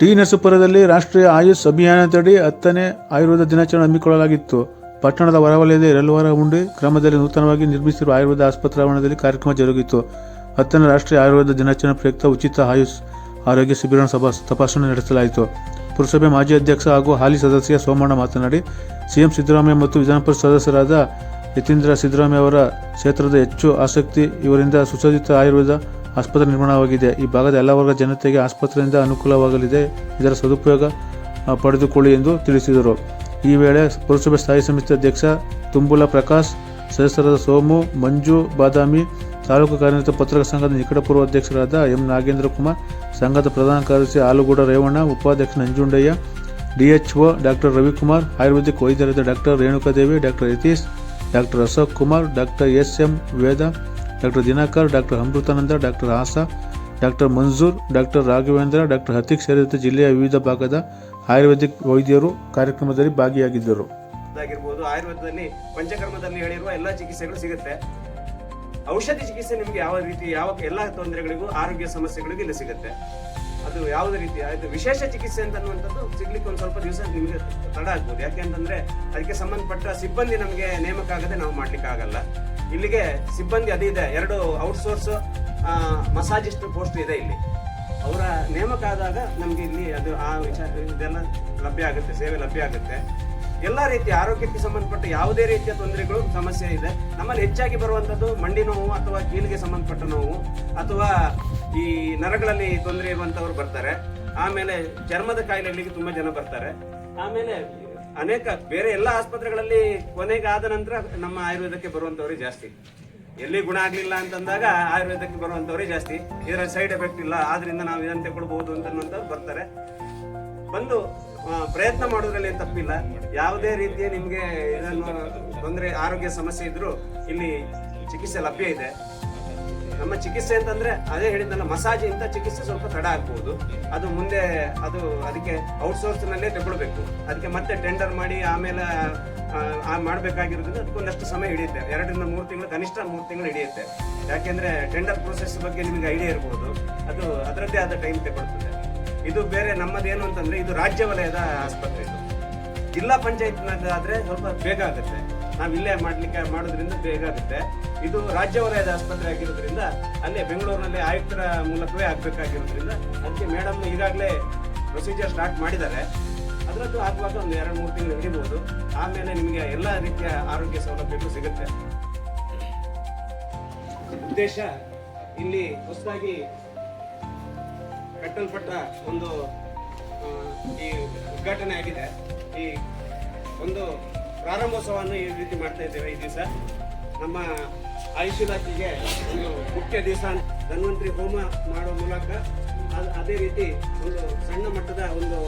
T ನರಸೀಪುರದಲ್ಲಿ ರಾಷ್ಟ್ರೀಯ ಆಯುಷ್ ಅಭಿಯಾನದಡಿ ಹತ್ತನೇ ಆಯುರ್ವೇದ ದಿನಾಚರಣೆ ಹಮ್ಮಿಕೊಳ್ಳಲಾಗಿತ್ತು. ಪಟ್ಟಣದ ಹೊರವಲಯದ ಎರಲ್ವಾರ ಉಂಡಿ ಗ್ರಾಮದಲ್ಲಿ ನೂತನವಾಗಿ ನಿರ್ಮಿಸಿರುವ ಆಯುರ್ವೇದ ಆಸ್ಪತ್ರೆ ಆವರಣದಲ್ಲಿ ಕಾರ್ಯಕ್ರಮ ಜರುಗಿತು. ಹತ್ತನೇ ರಾಷ್ಟ್ರೀಯ ಆಯುರ್ವೇದ ದಿನಾಚರಣೆ ಪ್ರಯುಕ್ತ ಉಚಿತ ಆಯುಷ್ ಆರೋಗ್ಯ ಶಿಬಿರ ಸಭಾ ತಪಾಸಣೆ ನಡೆಸಲಾಯಿತು. ಪುರಸಭೆ ಮಾಜಿ ಅಧ್ಯಕ್ಷ ಹಾಗೂ ಹಾಲಿ ಸದಸ್ಯ ಸೋಮಣ್ಣ ಮಾತನಾಡಿ, ಸಿಎಂ ಸಿದ್ದರಾಮಯ್ಯ ಮತ್ತು ವಿಧಾನಪರಿಷತ್ ಸದಸ್ಯರಾದ ಯತೀಂದ್ರ ಸಿದ್ದರಾಮಯ್ಯ ಅವರ ಕ್ಷೇತ್ರದ ಹೆಚ್ಚು ಆಸಕ್ತಿ, ಇವರಿಂದ ಸುಸಜ್ಜಿತ ಆಯುರ್ವೇದ ಆಸ್ಪತ್ರೆ ನಿರ್ಮಾಣವಾಗಿದೆ ಈ ಭಾಗದ ಎಲ್ಲ ವರ್ಗ ಜನತೆಗೆ ಆಸ್ಪತ್ರೆಯಿಂದ ಅನುಕೂಲವಾಗಲಿದೆ. ಇದರ ಸದುಪಯೋಗ ಪಡೆದುಕೊಳ್ಳಿ ಎಂದು ತಿಳಿಸಿದರು. ಈ ವೇಳೆ ಪುರಸಭೆ ಸ್ಥಾಯಿ ಸಮಿತಿ ಅಧ್ಯಕ್ಷ ತುಂಬುಲ ಪ್ರಕಾಶ್, ಸದಸ್ಯರಾದ ಸೋಮು, ಮಂಜು, ಬಾದಾಮಿ, ತಾಲೂಕು ಕಾರ್ಯನಿರತ ಪತ್ರಕ ಸಂಘದ ನಿಕಟಪೂರ್ವ ಅಧ್ಯಕ್ಷರಾದ ಎಂ ನಾಗೇಂದ್ರ ಕುಮಾರ್, ಸಂಘದ ಪ್ರಧಾನ ಕಾರ್ಯದರ್ಶಿ ಆಲೂಗೌಡ ರೇವಣ್ಣ, ಉಪಾಧ್ಯಕ್ಷ Nanjundaiah, DHO doctor Ravikumar, ayurvedic ವೈದ್ಯರಾದ doctor Renukadevi, doctor Yathish, doctor Ashok Kumar, doctor S M Veda doctor Dinakar, doctor Amritananda, doctor Asha, doctor Manjoor, doctor Raghavendra, doctor Hatheek ಸೇರಿದಂತೆ ಜಿಲ್ಲೆಯ ವಿವಿಧ ಭಾಗದ ಆಯುರ್ವೇದಿಕ್ ವೈದ್ಯರು ಕಾರ್ಯಕ್ರಮದಲ್ಲಿ ಭಾಗಿಯಾಗಿದ್ದರು. ಆಗಿರ್ಬೋದು ಆಯುರ್ವೇದದಲ್ಲಿ ಪಂಚಕರ್ಮದಲ್ಲಿ ಹೇಳಿರುವ ಎಲ್ಲ ಚಿಕಿತ್ಸೆಗಳು ಸಿಗುತ್ತೆ. ಔಷಧಿ ಚಿಕಿತ್ಸೆ ನಿಮ್ಗೆ ಯಾವ ರೀತಿ, ಯಾವ ಎಲ್ಲ ತೊಂದರೆಗಳಿಗೂ, ಆರೋಗ್ಯ ಸಮಸ್ಯೆಗಳಿಗೂ ಇಲ್ಲಿ ಸಿಗುತ್ತೆ. ಅದು ಯಾವುದೇ ರೀತಿ ಅದು ವಿಶೇಷ ಚಿಕಿತ್ಸೆ ಅಂತ ಅನ್ನುವಂಥದ್ದು ಸಿಗ್ಲಿಕ್ಕೆ ಒಂದು ಸ್ವಲ್ಪ ದಿವಸ ನಿಮಗೆ ತಡ ಆಗ್ಬೋದು. ಯಾಕೆಂತಂದ್ರೆ ಅದಕ್ಕೆ ಸಂಬಂಧಪಟ್ಟ ಸಿಬ್ಬಂದಿ ನಮಗೆ ನೇಮಕ ಆಗದೆ ನಾವು ಮಾಡ್ಲಿಕ್ಕೆ ಆಗಲ್ಲ ಇಲ್ಲಿಗೆ ಸಿಬ್ಬಂದಿ ಇದೆ. ಎರಡು ಔಟ್ಸೋರ್ಸ್ ಮಸಾಜಿಸ್ಟ್ ಪೋಸ್ಟ್ ಇದೆ ಇಲ್ಲಿ. ಅವರ ನೇಮಕ ಆದಾಗ ನಮಗೆ ಇಲ್ಲಿ ಅದು ಆ ವಿಚಾರ, ಇದೆಲ್ಲ ಲಭ್ಯ ಆಗುತ್ತೆ, ಸೇವೆ ಲಭ್ಯ ಆಗುತ್ತೆ. ಎಲ್ಲಾ ರೀತಿಯ ಆರೋಗ್ಯಕ್ಕೆ ಸಂಬಂಧಪಟ್ಟ ಯಾವುದೇ ರೀತಿಯ ತೊಂದರೆಗಳು ಸಮಸ್ಯೆ ಇದೆ. ನಮ್ಮಲ್ಲಿ ಹೆಚ್ಚಾಗಿ ಬರುವಂತದ್ದು ಮಂಡಿ ನೋವು ಅಥವಾ ಕೀಲಿಗೆ ಸಂಬಂಧಪಟ್ಟ ನೋವು ಅಥವಾ ಈ ನರಗಳಲ್ಲಿ ತೊಂದರೆ ಇರುವಂತವ್ರು ಬರ್ತಾರೆ. ಆಮೇಲೆ ಚರ್ಮದ ಕಾಯಿಲೆಗಳಿಗೆ ತುಂಬಾ ಜನ ಬರ್ತಾರೆ. ಆಮೇಲೆ ಅನೇಕ ಬೇರೆ ಎಲ್ಲ ಆಸ್ಪತ್ರೆಗಳಲ್ಲಿ ಕೊನೆಗೆ ಆದ ನಂತರ ನಮ್ಮ ಆಯುರ್ವೇದಕ್ಕೆ ಬರುವಂತವರೇ ಜಾಸ್ತಿ. ಎಲ್ಲಿ ಗುಣ ಆಗಲಿಲ್ಲ ಅಂತಂದಾಗ ಆಯುರ್ವೇದಕ್ಕೆ ಬರುವಂತವರೇ ಜಾಸ್ತಿ. ಇದರ ಸೈಡ್ ಎಫೆಕ್ಟ್ ಇಲ್ಲ, ಆದ್ರಿಂದ ನಾವು ಇದನ್ನು ತಗೊಳ್ಬಹುದು ಅಂತ ಬರ್ತಾರೆ. ಬಂದು ಪ್ರಯತ್ನ ಮಾಡೋದ್ರಲ್ಲಿ ತಪ್ಪಿಲ್ಲ. ಯಾವುದೇ ರೀತಿಯ ನಿಮಗೆ ಇದನ್ನು ತೊಂದರೆ, ಆರೋಗ್ಯ ಸಮಸ್ಯೆ ಇದ್ದರೂ ಇಲ್ಲಿ ಚಿಕಿತ್ಸೆ ಲಭ್ಯ ಇದೆ. ನಮ್ಮ ಚಿಕಿತ್ಸೆ ಅಂತಂದ್ರೆ ಅದೇ ಹೇಳಿದ್ನಲ್ಲ, ಮಸಾಜ್ ಇಂತ ಚಿಕಿತ್ಸೆ ಸ್ವಲ್ಪ ತಡ ಆಗ್ಬಹುದು ಅದು ಮುಂದೆ ಅದು ಅದಕ್ಕೆ ಔಟ್ಸೋರ್ಸ್ ನಲ್ಲೇ ತಗೊಳ್ಬೇಕು. ಅದಕ್ಕೆ ಮತ್ತೆ ಟೆಂಡರ್ ಮಾಡಿ ಆಮೇಲೆ ಮಾಡ್ಬೇಕಾಗಿರೋದ್ರಿಂದ ಅದಕ್ಕೊಂದಷ್ಟು ಸಮಯ ಹಿಡಿಯುತ್ತೆ. ಎರಡರಿಂದ ಮೂರು ತಿಂಗಳು, ಕನಿಷ್ಠ ಮೂರು ತಿಂಗಳು ಹಿಡಿಯುತ್ತೆ. ಯಾಕೆಂದ್ರೆ ಟೆಂಡರ್ ಪ್ರೋಸೆಸ್ ಬಗ್ಗೆ ನಿಮಗೆ ಐಡಿಯಾ ಇರ್ಬೋದು. ಅದು ಅದರದ್ದೇ ಆದ ಟೈಮ್ ತಗೊಳ್ತದೆ. ಇದು ಬೇರೆ ನಮ್ಮದೇನು ಅಂತಂದ್ರೆ ಇದು ರಾಜ್ಯ ವಲಯದ ಆಸ್ಪತ್ರೆ ಇದು. ಜಿಲ್ಲಾ ಪಂಚಾಯತ್ನಾಗ ಆದ್ರೆ ಸ್ವಲ್ಪ ಬೇಗ ಆಗುತ್ತೆ. ನಾವು ಇಲ್ಲೇ ಮಾಡ್ಲಿಕ್ಕೆ ಮಾಡೋದ್ರಿಂದ ಬೇಗ ಆಗುತ್ತೆ. ಇದು ರಾಜ್ಯ ವಲಯದ ಆಸ್ಪತ್ರೆ ಆಗಿರೋದ್ರಿಂದ ಅಲ್ಲೇ ಬೆಂಗಳೂರಿನಲ್ಲಿ ಆಯುಕ್ತರ ಮೂಲಕವೇ ಆಗಬೇಕಾಗಿರೋದ್ರಿಂದ ಅದಕ್ಕೆ ಮೇಡಮ್ ಈಗಾಗಲೇ ಪ್ರೊಸೀಜರ್ ಸ್ಟಾರ್ಟ್ ಮಾಡಿದ್ದಾರೆ. ಅದರದ್ದು ಆಗುವಾಗ ಒಂದು ಎರಡು, ಮೂರು ತಿಂಗಳು ಹಿಡಿಬಹುದು ಆಮೇಲೆ ನಿಮಗೆ ಎಲ್ಲ ರೀತಿಯ ಆರೋಗ್ಯ ಸೌಲಭ್ಯಗಳು ಸಿಗುತ್ತೆ. ಉದ್ದೇಶ, ಇಲ್ಲಿ ಹೊಸದಾಗಿ ಕಟ್ಟಲ್ಪಟ್ಟ ಒಂದು ಈ ಉದ್ಘಾಟನೆ ಆಗಿದೆ. ಈ ಒಂದು ಪ್ರಾರಂಭೋತ್ಸವವನ್ನು ಈ ರೀತಿ ಮಾಡ್ತಾ ಇದ್ದೇವೆ ಈ ದಿವಸ. ನಮ್ಮ ಆಯುಷ್ ಇಲಾಖೆಗೆ ಒಂದು ಮುಖ್ಯ ದಿವಸ ಧನ್ವಂತರಿ ಹೋಮ ಮಾಡುವ ಮೂಲಕ ಅದ್- ರೀತಿ ಒಂದು ಸಣ್ಣ ಮಟ್ಟದ ಒಂದು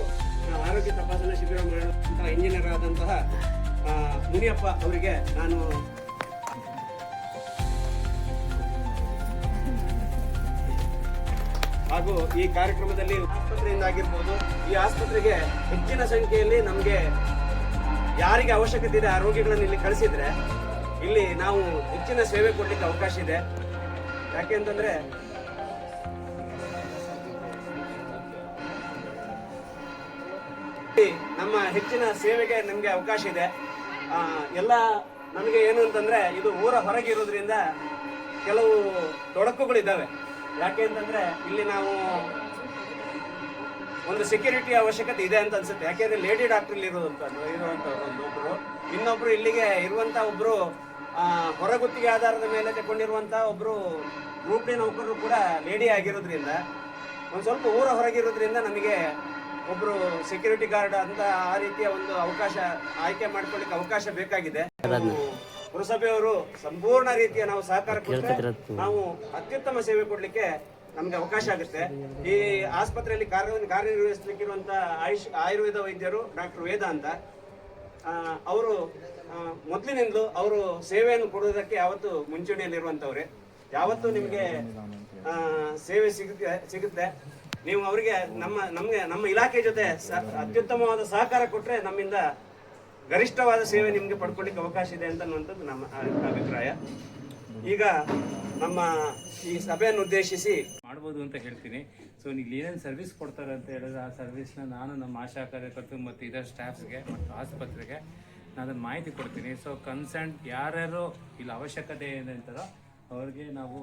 ಆರೋಗ್ಯ ತಪಾಸಣಾ ಶಿಬಿರ ಮಾಡುವಂತಹ ಇಂಜಿನಿಯರ್ ಆದಂತಹ ಮುನಿಯಪ್ಪ ಅವರಿಗೆ ನಾನು ಹಾಗೂ ಈ ಕಾರ್ಯಕ್ರಮದಲ್ಲಿ ಆಸ್ಪತ್ರೆಯಿಂದ ಆಗಿರ್ಬೋದು ಈ ಆಸ್ಪತ್ರೆಗೆ ಹೆಚ್ಚಿನ ಸಂಖ್ಯೆಯಲ್ಲಿ ನಮಗೆ ಯಾರಿಗೆ ಅವಶ್ಯಕತೆ ಇದೆ ಆ ರೋಗಿಗಳನ್ನು ಇಲ್ಲಿ ಕಳಿಸಿದ್ರೆ ಇಲ್ಲಿ ನಾವು ಹೆಚ್ಚಿನ ಸೇವೆ ಕೊಡ್ಲಿಕ್ಕೆ ಅವಕಾಶ ಇದೆ. ಯಾಕೆ ಅಂತಂದ್ರೆ ಇಲ್ಲಿ ನಮ್ಮ ಹೆಚ್ಚಿನ ಸೇವೆಗೆ ನಮಗೆ ಅವಕಾಶ ಇದೆ. ಎಲ್ಲ ನಮಗೆ ಏನು ಅಂತಂದ್ರೆ ಇದು ಊರ ಹೊರಗೆ ಇರೋದ್ರಿಂದ ಕೆಲವು ತೊಡಕುಗಳಿದ್ದಾವೆ. ಯಾಕೆ ಅಂತಂದ್ರೆ ಇಲ್ಲಿ ನಾವು ಒಂದು ಸೆಕ್ಯೂರಿಟಿ ಅವಶ್ಯಕತೆ ಇದೆ ಅಂತ ಅನ್ಸುತ್ತೆ. ಯಾಕೆಂದ್ರೆ ಲೇಡಿ ಡಾಕ್ಟರ್ ಇರುವಂತ ಇರುವಂತವ್ರು ಒಂದು ಒಬ್ರು. ಇನ್ನೊಬ್ರು ಇಲ್ಲಿಗೆ ಇರುವಂತ ಒಬ್ರು ಆ, ಹೊರಗುತ್ತಿಗೆ ಆಧಾರದ ಮೇಲೆ ತಗೊಂಡಿರುವಂತ ಒಬ್ರು ಗ್ರೂಪ್ ಡಿ ನೌಕರರು ಕೂಡ ಲೇಡಿ ಆಗಿರೋದ್ರಿಂದ ಒಂದು ಸ್ವಲ್ಪ ಊರ ಹೊರಗಿರೋದ್ರಿಂದ ನಮಗೆ ಒಬ್ರು ಸೆಕ್ಯೂರಿಟಿ ಗಾರ್ಡ್ ಅಂತ ಆ ರೀತಿಯ ಒಂದು ಅವಕಾಶ ಆಯ್ಕೆ ಮಾಡ್ಕೊಳ್ಳಿಕ್ಕೆ ಅವಕಾಶ ಬೇಕಾಗಿದೆ. ಪುರಸಭೆಯವರು ಸಂಪೂರ್ಣ ರೀತಿಯ ನಾವು ಸಹಕಾರ ಕೊಟ್ಟರೆ ನಾವು ಅತ್ಯುತ್ತಮ ಸೇವೆ ಕೊಡ್ಲಿಕ್ಕೆ ನಮ್ಗೆ ಅವಕಾಶ ಆಗುತ್ತೆ. ಈ ಆಸ್ಪತ್ರೆಯಲ್ಲಿ ಕಾರ್ಯ ಕಾರ್ಯನಿರ್ವಹಿಸಲಿಕ್ಕಿರುವಂತ ಆಯುಷ್ ಆಯುರ್ವೇದ ವೈದ್ಯರು ಡಾಕ್ಟರ್ ವೇದ ಅಂತ. ಅವರು ಮೊದಲಿನಿಂದಲೂ ಅವರು ಸೇವೆಯನ್ನು ಕೊಡುವುದಕ್ಕೆ ಯಾವತ್ತು ಮುಂಚೂಣಿಯಲ್ಲಿರುವಂತವ್ರೆ. ಯಾವತ್ತು ನಿಮಗೆ ಸೇವೆ ಸಿಗುತ್ತೆ ಸಿಗುತ್ತೆ. ನೀವು ಅವರಿಗೆ ನಮ್ಮ, ನಮಗೆ, ನಮ್ಮ ಇಲಾಖೆ ಜೊತೆ ಅತ್ಯುತ್ತಮವಾದ ಸಹಕಾರ ಕೊಟ್ಟರೆ ನಮ್ಮಿಂದ ಗರಿಷ್ಠವಾದ ಸೇವೆ ನಿಮಗೆ ಪಡ್ಕೊಳ್ಳಿಕ್ಕೆ ಅವಕಾಶ ಇದೆ ಅಂತ ಅನ್ನುವಂಥದ್ದು ನಮ್ಮ ಅಭಿಪ್ರಾಯ. ಈಗ ನಮ್ಮ ಈ ಸಭೆಯನ್ನು ಉದ್ದೇಶಿಸಿ ಮಾಡ್ಬೋದು ಅಂತ ಹೇಳ್ತೀನಿ. ಸೊ ಇಲ್ಲಿ ಏನೇನು ಸರ್ವಿಸ್ ಕೊಡ್ತಾರೆ ಅಂತ ಹೇಳಿದ್ರೆ ಆ ಸರ್ವಿಸ್ನ ನಾನು ನಮ್ಮ ಆಶಾ ಕಾರ್ಯಕರ್ತರು ಮತ್ತು ಇದರ ಸ್ಟಾಫ್ಸ್ಗೆ ಮತ್ತು ಆಸ್ಪತ್ರೆಗೆ ನಾನು ಅದನ್ನು ಮಾಹಿತಿ ಕೊಡ್ತೀನಿ. ಸೊ ಕನ್ಸರ್ನ್ ಯಾರ್ಯಾರು ಇಲ್ಲಿ ಅವಶ್ಯಕತೆ ಏನಂತಾರೋ ಅವ್ರಿಗೆ ನಾವು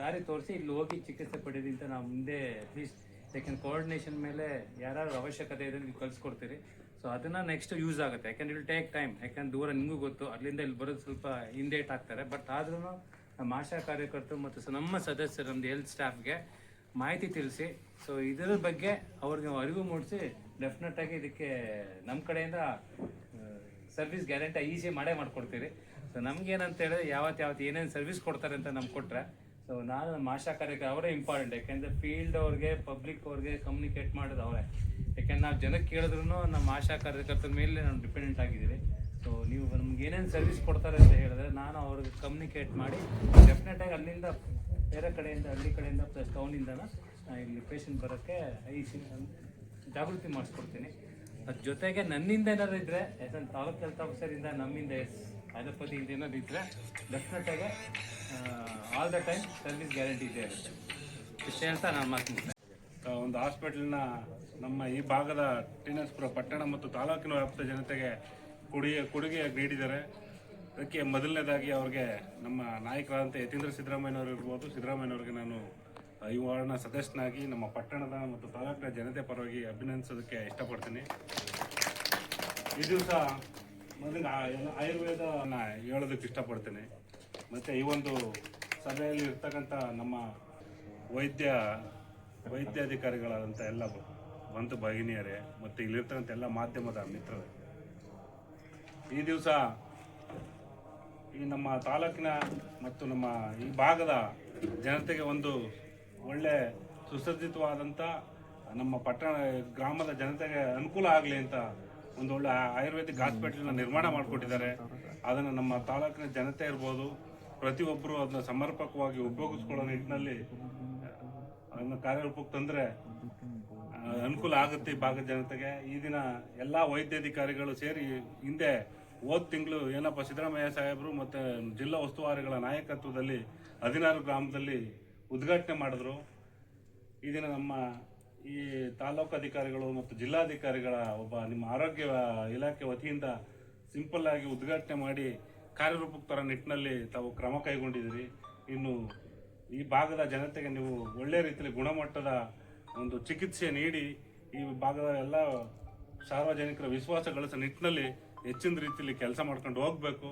ದಾರಿ ತೋರಿಸಿ ಇಲ್ಲಿ ಹೋಗಿ ಚಿಕಿತ್ಸೆ ಪಡೀರಿ ಅಂತ ನಾವು ಮುಂದೆ ಅಟ್ಲೀಸ್ಟ್ ಯಾಕೆಂದ್ರೆ ಕೋಆರ್ಡಿನೇಷನ್ ಮೇಲೆ ಯಾರ್ಯಾರು ಅವಶ್ಯಕತೆ ಇದೆ ನೀವು ಕಲಿಸ್ಕೊಡ್ತೀರಿ ಸೊ ಅದನ್ನು ನೆಕ್ಸ್ಟ್ ಯೂಸ್ ಆಗುತ್ತೆ. ಯಾಕೆಂದ್ರೆ ಇಲ್ಲಿ ಟೇಕ್ ಟೈಮ್ ಯಾಕೆಂದ್ರೆ ದೂರ ನಿಮಗೂ ಗೊತ್ತು. ಅಲ್ಲಿಂದ ಇಲ್ಲಿ ಬರೋದು ಸ್ವಲ್ಪ ಹಿಂದೇಟ್ ಆಗ್ತಾರೆ. ಬಟ್ ಆದ್ರೂ ನಮ್ಮ ಆಶಾ ಕಾರ್ಯಕರ್ತರು ಮತ್ತು ನಮ್ಮ ಸದಸ್ಯರು ನಮ್ಮದು ಹೆಲ್ತ್ ಸ್ಟಾಫ್ಗೆ ಮಾಹಿತಿ ತಿಳಿಸಿ ಸೊ ಇದರ ಬಗ್ಗೆ ಅವ್ರಿಗೆ ಅರಿವು ಮೂಡಿಸಿ ಡೆಫಿನೆಟ್ ಆಗಿ ಇದಕ್ಕೆ ನಮ್ಮ ಕಡೆಯಿಂದ ಸರ್ವಿಸ್ ಗ್ಯಾರಂಟಿ ಈಸಿ ಮಾಡೇ ಮಾಡ್ಕೊಡ್ತೀರಿ. ಸೊ ನಮ್ಗೇನಂತ ಹೇಳಿದ್ರೆ ಯಾವತ್ತು ಯಾವತ್ತು ಏನೇನು ಸರ್ವಿಸ್ ಕೊಡ್ತಾರೆ ಅಂತ ನಮ್ಗೆ ಕೊಟ್ಟರೆ ಸೊ ನಾನು ನಮ್ಮ ಆಶಾ ಕಾರ್ಯಕರ್ತ ಅವರೇ ಇಂಪಾರ್ಟೆಂಟ್ ಯಾಕೆಂದರೆ ಫೀಲ್ಡ್ ಅವ್ರಿಗೆ ಪಬ್ಲಿಕ್ ಅವ್ರಿಗೆ ಕಮ್ಯುನಿಕೇಟ್ ಮಾಡೋದು ಅವರೇ. ಯಾಕೆಂದ್ರೆ ನಾವು ಜನಕ್ಕೆ ಕೇಳಿದ್ರು ನಮ್ಮ ಆಶಾ ಕಾರ್ಯಕರ್ತರ ಮೇಲೆ ನಾವು ಡಿಪೆಂಡೆಂಟ್ ಆಗಿದ್ದೀವಿ. ಸೊ ನೀವು ನಮ್ಗೆ ಏನೇನು ಸರ್ವಿಸ್ ಕೊಡ್ತಾರೆ ಅಂತ ಹೇಳಿದ್ರೆ ನಾನು ಅವ್ರಿಗೆ ಕಮ್ಯುನಿಕೇಟ್ ಮಾಡಿ ಡೆಫಿನೆಟ್ ಆಗಿ ಅಲ್ಲಿಂದ ಬೇರೆ ಕಡೆಯಿಂದ, ಹಳ್ಳಿ ಕಡೆಯಿಂದ ಪ್ಲಸ್ ಟೌನಿಂದನ ಇಲ್ಲಿ ಪೇಷಂಟ್ ಬರೋಕ್ಕೆ ಐ ಸಿ- ಜಾಗೃತಿ ಮಾಡಿಸ್ಕೊಡ್ತೀನಿ. ಅದ್ರ ಜೊತೆಗೆ ನನ್ನಿಂದ ಏನಾದ್ರು ಇದ್ರೆ ಯಾಕಂದ್ರೆ ತಾಲೂಕು ಹೆಲ್ತ್ ಆಫೀಸರಿಂದ ನಮ್ಮಿಂದ ಅಲೋಪತಿಯಿಂದ ಏನಾದ್ರು ಇದ್ರೆ ಡೆಫಿನೆಟ್ ಆಗಿ all the time service guarantee ಇದೆ ಇಷ್ಟೇ ಅಂತ ನಾನು ಮಾತು ಒಂದು ಹಾಸ್ಪಿಟಲ್ನ ನಮ್ಮ ಈ ಭಾಗದ ಟಿನಸ್ಪುರ ಪಟ್ಟಣ ಮತ್ತು ತಾಲೂಕಿನ ವ್ಯಾಪ್ತ ಜನತೆಗೆ ಕೊಡುಗೆ ಕೊಡುಗೆಯಾಗಿ ನೀಡಿದ್ದಾರೆ ಅದಕ್ಕೆ ಮೊದಲನೇದಾಗಿ ಅವ್ರಿಗೆ ನಮ್ಮ ನಾಯಕರಾದಂಥ ಯತೀಂದ್ರ ಸಿದ್ದರಾಮಯ್ಯನವರು ಇರ್ಬೋದು. ಸಿದ್ದರಾಮಯ್ಯನವ್ರಿಗೆ ನಾನು ವಾರ್ಡ್ನ ಸದಸ್ಯನಾಗಿ ನಮ್ಮ ಪಟ್ಟಣದ ಮತ್ತು ತಾಲೂಕಿನ ಜನತೆ ಪರವಾಗಿ ಅಭಿನಂದಿಸೋದಕ್ಕೆ ಇಷ್ಟಪಡ್ತೀನಿ. ಈ ದಿವಸ ಮೊದಲಿಗೆ ಆಯುರ್ವೇದ ಹೇಳೋದಕ್ಕೆ ಇಷ್ಟಪಡ್ತೀನಿ. ಮತ್ತು ಈ ಒಂದು ಸಭೆಯಲ್ಲಿ ಇರ್ತಕ್ಕಂಥ ನಮ್ಮ ವೈದ್ಯ, ವೈದ್ಯಾಧಿಕಾರಿಗಳಾದಂಥ ಎಲ್ಲ ಬಂತು ಭಗಿನಿಯರೇ, ಮತ್ತು ಇಲ್ಲಿರ್ತಕ್ಕಂಥ ಎಲ್ಲ ಮಾಧ್ಯಮದ ಮಿತ್ರರೇ ಈ ದಿವಸ ಈ ನಮ್ಮ ತಾಲೂಕಿನ ಮತ್ತು ನಮ್ಮ ಈ ಭಾಗದ ಜನತೆಗೆ ಒಂದು ಒಳ್ಳೆ ಸುಸಜ್ಜಿತವಾದಂಥ ನಮ್ಮ ಪಟ್ಟಣ, ಗ್ರಾಮದ ಜನತೆಗೆ ಅನುಕೂಲ ಆಗಲಿ ಅಂತ ಒಂದು ಒಳ್ಳೆ ಆಯುರ್ವೇದಿಕ್ ಹಾಸ್ಪಿಟಲ್ನ ನಿರ್ಮಾಣ ಮಾಡಿಕೊಟ್ಟಿದ್ದಾರೆ. ಅದನ್ನು ನಮ್ಮ ತಾಲೂಕಿನ ಜನತೆ ಇರ್ಬೋದು, ಪ್ರತಿಯೊಬ್ಬರು ಅದನ್ನ ಸಮರ್ಪಕವಾಗಿ ಉಪಯೋಗಿಸ್ಕೊಳ್ಳೋ ನಿಟ್ಟಿನಲ್ಲಿ, ಅದನ್ನು ಕಾರ್ಯರೂಪಕ್ಕೆ ತಂದರೆ ಅನುಕೂಲ ಆಗುತ್ತೆ ಈ ಭಾಗದ ಜನತೆಗೆ. ಈ ದಿನ ಎಲ್ಲ ವೈದ್ಯಾಧಿಕಾರಿಗಳು ಸೇರಿ ಹಿಂದೆ ಹೋದ ತಿಂಗಳು ಏನಪ್ಪ ಸಿದ್ದರಾಮಯ್ಯ ಸಾಹೇಬರು ಮತ್ತು ಜಿಲ್ಲಾ ಉಸ್ತುವಾರಿಗಳ ನಾಯಕತ್ವದಲ್ಲಿ ಹದಿನಾರು ಗ್ರಾಮದಲ್ಲಿ ಉದ್ಘಾಟನೆ ಮಾಡಿದ್ರು. ಈ ದಿನ ನಮ್ಮ ಈ ತಾಲೂಕು ಅಧಿಕಾರಿಗಳು ಮತ್ತು ಜಿಲ್ಲಾಧಿಕಾರಿಗಳ ಒಬ್ಬ ನಿಮ್ಮ ಆರೋಗ್ಯ ಇಲಾಖೆ ವತಿಯಿಂದ ಸಿಂಪಲ್ ಆಗಿ ಉದ್ಘಾಟನೆ ಮಾಡಿ ಕಾರ್ಯರೂಪಕ್ಕೆ ತರೋ ನಿಟ್ಟಿನಲ್ಲಿ ತಾವು ಕ್ರಮ ಕೈಗೊಂಡಿದ್ದೀರಿ. ಇನ್ನು ಈ ಭಾಗದ ಜನತೆಗೆ ನೀವು ಒಳ್ಳೆ ರೀತಿಯಲ್ಲಿ ಗುಣಮಟ್ಟದ ಒಂದು ಚಿಕಿತ್ಸೆ ನೀಡಿ ಈ ಭಾಗದ ಎಲ್ಲ ಸಾರ್ವಜನಿಕರ ವಿಶ್ವಾಸ ಗಳಿಸೋ ನಿಟ್ಟಿನಲ್ಲಿ ಹೆಚ್ಚಿನ ರೀತಿಯಲ್ಲಿ ಕೆಲಸ ಮಾಡ್ಕೊಂಡು ಹೋಗಬೇಕು.